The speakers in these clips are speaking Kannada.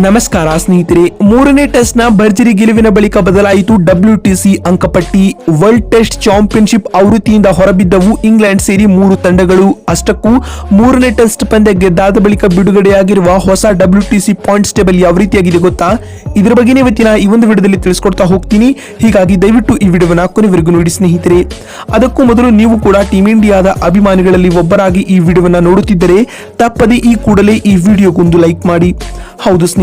ನಮಸ್ಕಾರ ಸ್ನೇಹಿತರೆ, ಮೂರನೇ ಟೆಸ್ಟ್ನ ಭರ್ಜರಿ ಗೆಲುವಿನ ಬಳಿಕ ಬದಲಾಯಿತು ಡಬ್ಲ್ಯೂಟಿಸಿ ಅಂಕಪಟ್ಟಿ. ವರ್ಲ್ಡ್ ಟೆಸ್ಟ್ ಚಾಂಪಿಯನ್ಶಿಪ್ ಆವೃತ್ತಿಯಿಂದ ಹೊರಬಿದ್ದವು ಇಂಗ್ಲೆಂಡ್ ಸೇರಿ ಮೂರು ತಂಡಗಳು. ಅಷ್ಟಕ್ಕೂ ಮೂರನೇ ಟೆಸ್ಟ್ ಪಂದ್ಯ ಗೆದ್ದಾದ ಬಳಿಕ ಬಿಡುಗಡೆಯಾಗಿರುವ ಹೊಸ ಡಬ್ಲ್ಯೂಟಿಸಿ ಪಾಯಿಂಟ್ಸ್ ಟೇಬಲ್ ಯಾವ ರೀತಿಯಾಗಿದೆ ಗೊತ್ತಾ? ಇದರ ಬಗ್ಗೆ ಇವತ್ತಿನ ಈ ಒಂದು ವಿಡಿಯೋದಲ್ಲಿ ತಿಳಿಸ್ಕೊಡ್ತಾ ಹೋಗ್ತೀನಿ. ಹೀಗಾಗಿ ದಯವಿಟ್ಟು ಈ ವಿಡಿಯೋವನ್ನ ಕೊನೆವರೆಗೂ ನೋಡಿ ಸ್ನೇಹಿತರೆ. ಅದಕ್ಕೂ ಮೊದಲು ನೀವು ಕೂಡ ಟೀಮ್ ಇಂಡಿಯಾದ ಅಭಿಮಾನಿಗಳಲ್ಲಿ ಒಬ್ಬರಾಗಿ ಈ ವಿಡಿಯೋವನ್ನ ನೋಡುತ್ತಿದ್ದರೆ, ತಪ್ಪದೆ ಈ ಕೂಡಲೇ ಈ ವಿಡಿಯೋಗೊಂದು ಲೈಕ್ ಮಾಡಿ. ಹೌದು ಸ್ನೇಹಿತರೆ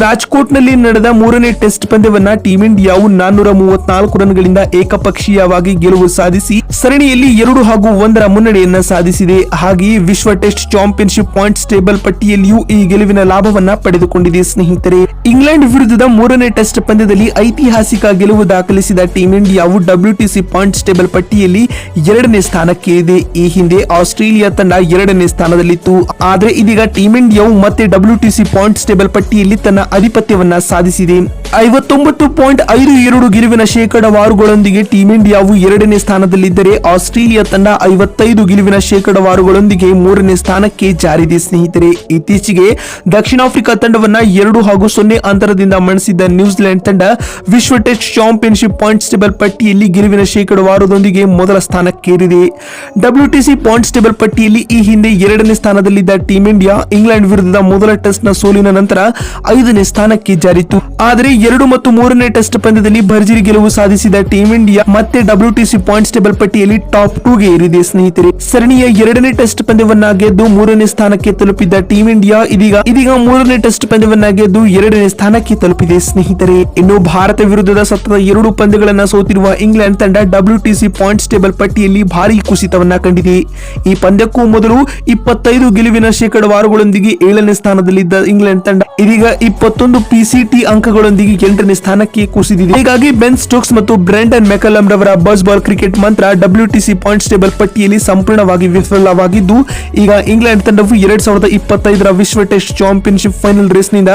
ರಾಜ್ಕೋಟ್ನಲ್ಲಿ ನಡೆದ ಮೂರನೇ ಟೆಸ್ಟ್ ಪಂದ್ಯವನ್ನ ಟೀಂ ಇಂಡಿಯಾವು ನಾನ್ನೂರ ಮೂವತ್ನಾಲ್ಕು ರನ್ಗಳಿಂದ ಏಕಪಕ್ಷೀಯವಾಗಿ ಗೆಲುವು ಸಾಧಿಸಿ, ಸರಣಿಯಲ್ಲಿ ಎರಡು ಹಾಗೂ ಒಂದರ ಮುನ್ನಡೆಯನ್ನ ಸಾಧಿಸಿದೆ. ಹಾಗೆಯೇ ವಿಶ್ವ ಟೆಸ್ಟ್ ಚಾಂಪಿಯನ್ಶಿಪ್ ಪಾಯಿಂಟ್ಸ್ ಟೇಬಲ್ ಪಟ್ಟಿಯಲ್ಲಿಯೂ ಈ ಗೆಲುವಿನ ಲಾಭವನ್ನ ಪಡೆದುಕೊಂಡಿದೆ ಸ್ನೇಹಿತರೆ. ಇಂಗ್ಲೆಂಡ್ ವಿರುದ್ಧದ ಮೂರನೇ ಟೆಸ್ಟ್ ಪಂದ್ಯದಲ್ಲಿ ಐತಿಹಾಸಿಕ ಗೆಲುವು ದಾಖಲಿಸಿದ ಟೀಂ ಇಂಡಿಯಾವು ಡಬ್ಲ್ಯೂಟಿಸಿ ಪಾಯಿಂಟ್ಸ್ ಟೇಬಲ್ ಪಟ್ಟಿಯಲ್ಲಿ ಎರಡನೇ ಸ್ಥಾನಕ್ಕೇರಿದೆ ಈ ಹಿಂದೆ ಆಸ್ಟ್ರೇಲಿಯಾ ತಂಡ ಎರಡನೇ ಸ್ಥಾನದಲ್ಲಿತ್ತು. ಆದರೆ ಇದೀಗ ಟೀಂ ಇಂಡಿಯಾವು ಮತ್ತೆ ಡಬ್ಲ್ಯೂಟಿಸಿ ಪಾಯಿಂಟ್ಸ್ ಟೇಬಲ್ ಪಟ್ಟಿಯಲ್ಲಿ ತನ್ನ ಆಧಿಪತ್ಯವನ್ನ ಸಾಧಿಸಿದೆ. ಐವತ್ತೊಂಬತ್ತು ಪಾಯಿಂಟ್ ಐದು ಎರಡು ಗೆಲುವಿನ ಶೇಕಡವಾರುಗಳೊಂದಿಗೆ ಟೀಂ ಇಂಡಿಯಾವು ಎರಡನೇ ಸ್ಥಾನದಲ್ಲಿದ್ದರೆ ಆಸ್ಟ್ರೇಲಿಯಾ ತಂಡ ಐವತ್ತೈದು ಗೆಲುವಿನ ಶೇಕಡವಾರುಗಳೊಂದಿಗೆ ಮೂರನೇ ಸ್ಥಾನಕ್ಕೆ ಜಾರಿದೆ ಸ್ನೇಹಿತರೆ. ಇತ್ತೀಚೆಗೆ ದಕ್ಷಿಣ ಆಫ್ರಿಕಾ ತಂಡವನ್ನ ಎರಡು ಹಾಗೂ ಸೊನ್ನೆ ಅಂತರದಿಂದ ಮಣಿಸಿದ್ದ ನ್ಯೂಜಿಲೆಂಡ್ ತಂಡ ವಿಶ್ವ ಟೆಸ್ಟ್ ಚಾಂಪಿಯನ್ಶಿಪ್ ಪಾಯಿಂಟ್ಸ್ ಟೇಬಲ್ ಪಟ್ಟಿಯಲ್ಲಿ ಗೆಲುವಿನ ಶೇಕಡವಾರದೊಂದಿಗೆ ಮೊದಲ ಸ್ಥಾನಕ್ಕೇರಿದೆ. ಡಬ್ಲ್ಯೂಟಿಸಿ ಪಾಯಿಂಟ್ಸ್ ಟೇಬಲ್ ಪಟ್ಟಿಯಲ್ಲಿ ಈ ಹಿಂದೆ ಎರಡನೇ ಸ್ಥಾನದಲ್ಲಿದ್ದ ಟೀಂ ಇಂಡಿಯಾ ಇಂಗ್ಲೆಂಡ್ ವಿರುದ್ಧದ ಮೊದಲ ಟೆಸ್ಟ್ನ ಸೋಲಿನ ನಂತರ ಐದನೇ ಸ್ಥಾನಕ್ಕೆ ಜಾರಿತು ಆದರೆ ಎರಡು ಮತ್ತು ಮೂರನೇ ಟೆಸ್ಟ್ ಪಂದ್ಯದಲ್ಲಿ ಭರ್ಜರಿ ಗೆಲುವು ಸಾಧಿಸಿದ ಟೀಂ ಇಂಡಿಯಾ ಮತ್ತೆ ಡಬ್ಲ್ಯೂಟಿಸಿ ಪಾಯಿಂಟ್ಸ್ ಟೇಬಲ್ ಪಟ್ಟಿಯಲ್ಲಿ ಟಾಪ್ ಟೂ ಗೆ ಏರಿದೆ, ಸ್ನೇಹಿತರೆ. ಸರಣಿಯ ಎರಡನೇ ಟೆಸ್ಟ್ ಪಂದ್ಯವನ್ನ ಗೆದ್ದು ಮೂರನೇ ಸ್ಥಾನಕ್ಕೆ ತಲುಪಿದ್ದ ಟೀಂ ಇಂಡಿಯಾ ಇದೀಗ ಇದೀಗ ಮೂರನೇ ಟೆಸ್ಟ್ ಪಂದ್ಯವನ್ನ ಗೆದ್ದು ಎರಡನೇ ಸ್ಥಾನಕ್ಕೆ ತಲುಪಿದೆ, ಸ್ನೇಹಿತರೆ. ಇನ್ನು ಭಾರತ ವಿರುದ್ಧದ ಸತತ ಎರಡು ಪಂದ್ಯಗಳನ್ನ ಸೋತಿರುವ ಇಂಗ್ಲೆಂಡ್ ತಂಡ ಡಬ್ಲ್ಯೂಟಿಸಿ ಪಾಯಿಂಟ್ಸ್ ಟೇಬಲ್ ಪಟ್ಟಿಯಲ್ಲಿ ಭಾರಿ ಕುಸಿತವನ್ನ ಕಂಡಿದೆ. ಈ ಪಂದ್ಯಕ್ಕೂ ಮೊದಲು ಇಪ್ಪತ್ತೈದು ಗೆಲುವಿನ ಶೇಕಡವಾರುಗಳೊಂದಿಗೆ ಏಳನೇ ಸ್ಥಾನದಲ್ಲಿದ್ದ ಇಂಗ್ಲೆಂಡ್ ತಂಡ, ಇದೀಗ ಇಪ್ಪತ್ತೊಂದು ಪಿಸಿಟಿ ಅಂಕಗಳೊಂದಿಗೆ ಎಂಟನೇ ಸ್ಥಾನಕ್ಕೆ ಕುಸಿದಿದೆ. ಹೀಗಾಗಿ ಬೆನ್ ಸ್ಟೋಕ್ಸ್ ಮತ್ತು ಬ್ರ್ಯಾಂಡನ್ ಮೆಕಲಮ್ ರವರ ಬಸ್ ಬಾಲ್ ಕ್ರಿಕೆಟ್ ಮಂತ್ರ ಡಬ್ಲ್ಯೂಟಿಸಿ ಪಾಯಿಂಟ್ಸ್ ಟೇಬಲ್ ಪಟ್ಟಿಯಲ್ಲಿ ಸಂಪೂರ್ಣವಾಗಿ ವಿಫಲವಾಗಿದ್ದು, ಈಗ ಇಂಗ್ಲೆಂಡ್ ತಂಡವು ಎರಡ್ ಸಾವಿರದ ಇಪ್ಪತ್ತೈದರ ವಿಶ್ವ ಟೆಸ್ಟ್ ಚಾಂಪಿಯನ್ಶಿಪ್ ಫೈನಲ್ ರೇಸ್ನಿಂದ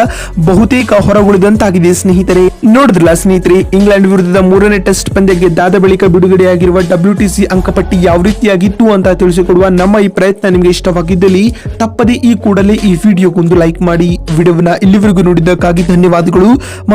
ಬಹುತೇಕ ಹೊರಗುಳಿದಂತಾಗಿದೆ. ಸ್ನೇಹಿತರೆ, ನೋಡಿದ್ರಲ್ಲ ಸ್ನೇಹಿತರೆ, ಇಂಗ್ಲೆಂಡ್ ವಿರುದ್ಧದ ಮೂರನೇ ಟೆಸ್ಟ್ ಪಂದ್ಯ ಗೆದ್ದಾದ ಬಳಿಕ ಬಿಡುಗಡೆಯಾಗಿರುವ ಡಬ್ಲ್ಯೂಟಿಸಿ ಅಂಕಪಟ್ಟಿ ಯಾವ ರೀತಿಯಾಗಿತ್ತು ಅಂತ ತಿಳಿಸಿಕೊಡುವ ನಮ್ಮ ಈ ಪ್ರಯತ್ನ ನಿಮಗೆ ಇಷ್ಟವಾಗಿದ್ದಲ್ಲಿ, ತಪ್ಪದೇ ಈ ಕೂಡಲೇ ಈ ವಿಡಿಯೋಗೊಂದು ಲೈಕ್ ಮಾಡಿ. ವಿಡಿಯೋವನ್ನ ಇಲ್ಲಿವರೆಗೂ ನೋಡಿದ್ದಕ್ಕಾಗಿ ಧನ್ಯವಾದಗಳು.